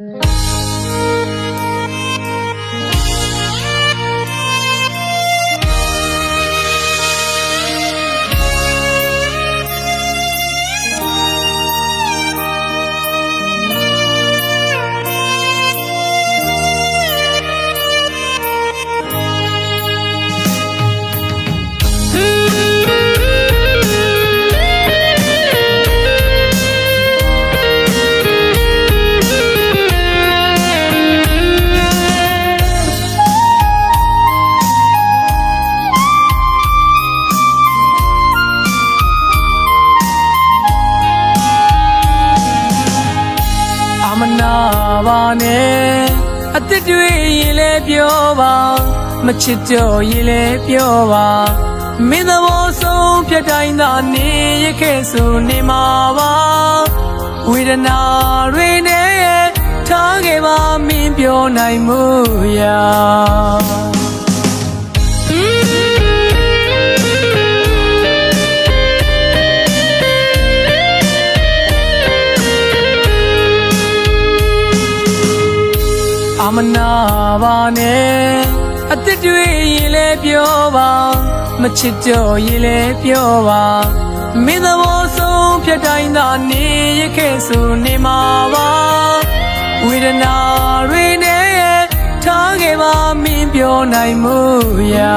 အ ပါနဲ့အစ်စ်တွေရင်လဲပြောပါမချစ်တော့ရင်လဲပြောပါမင်းသဘောဆုံးပြတ်တိုင်းသာနေရခဲ့ဆိုနေမှာပါဝေဒနာတွေနဲ့ထားခဲ့ပါမင်းပြောနိုင်မှုရာ မနာပါနဲ့အစ်စ်တွေရင်လဲပြောပါမချစ်တော့ရင်လဲပြောပါမင်းသဘောဆုံးပြတ်တိုင်းသာနေရခဲ့ဆိုနေမှာပါဝေဒနာတွေနဲ့ထားခဲ့ပါမင်းပြောနိုင်မှုရာ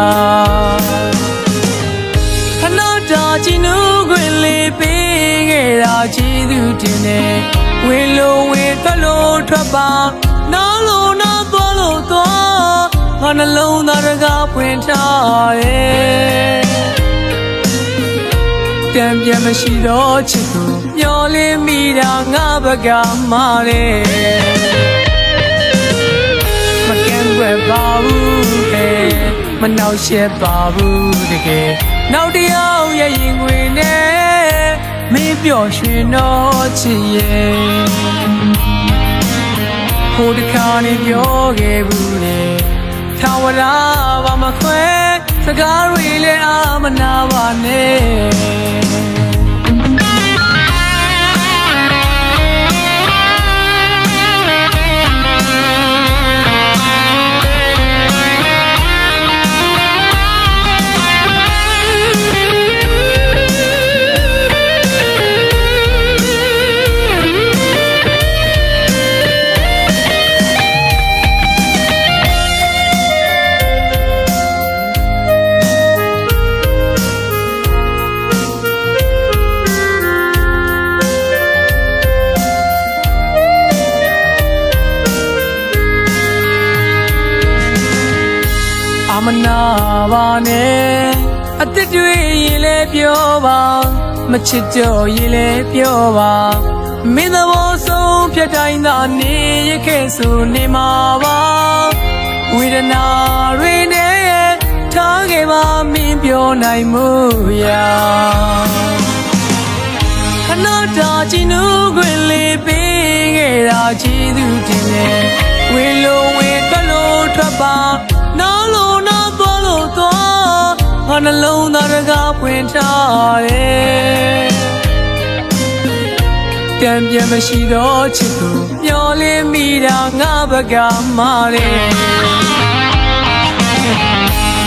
ခဏတာချီနူးခွင်လေးပေးခဲ့တာချီသူတင်နေဝေလိုဝေထွက်လို့ထွက်ပါ နားလို့နားသွားလို့သွားငါနှလုံးသားတကားပွင့်ထားရဲ့တံပြန်မရှိတော့ချစ်သူမျောလင်းမိတာငါဘကမာတယ်မကန့်ွယ်ပါဘူးဟဲ့မနှောက်ရှက်ပါဘူးတကယ်နောက်တစ်ယောက်ရဲ့ရင်ခွေနဲ့မင်းပျော်ရွှင်တော့ချစ်ရဲ့ ဟိုတခါနေပြောခဲ့ဘူးလေထာဝရဘာမခွဲစကားတွေလည်းအာမနာပါနဲ့ မနာပါနဲ့အစ်စ်တွေရင်လဲပြောပါမချစ်တော့ရင်လဲပြောပါမင်းသဘောဆုံးပြတ်တိုင်းသာနေရခဲ့ဆိုနေမှာပါဝေဒနာတွေနဲ့ထားခဲ့ပါမင်းပြောနိုင်မှုရာခဏတာချီနူးခွင်လေးပေးခဲ့တာချီသူတင်နေဝေလို သွားငါနှလုံးသားတကားပွင့်ထားတယ်တံပြန်မရှိတော့ချစ်သူမျောလင်းမိတာငါဘကမာတယ်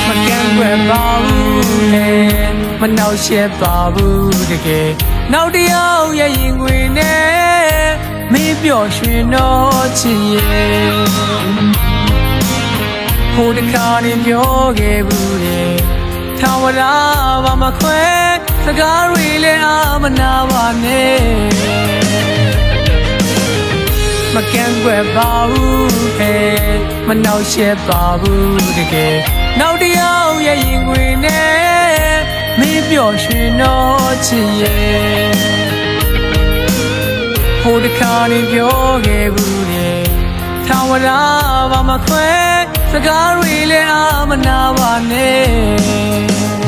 မကန့်ွယ်ပါဘူးလေမနှောက်ရှက်ပါဘူးတကယ်နောက်တစ်ယောက်ရဲ့ရင်ခွေနဲ့မင်းပျော်ရွှင်တော့ချစ်ရဲ့ဟိုတခါနေပြောခဲ့ဘူးလေ ထာဝရဘာမခွဲစကားတွေလည်းအာမနာပါနဲ့မကန့်ွယ်ပါဘူးဟဲ့မနှောက်ရှက်ပါဘူးတကယ်နောက်တစ်ယောက်ရဲ့ရင်ခွေနဲ့မင်းပျော်ရွှင်တော့ချစ်ရဲ့ဟိုတခါနေပြောခဲ့ဘူးလေထာဝရဘာမခွဲ စကားတွေလည်းအာမနာပါနဲ့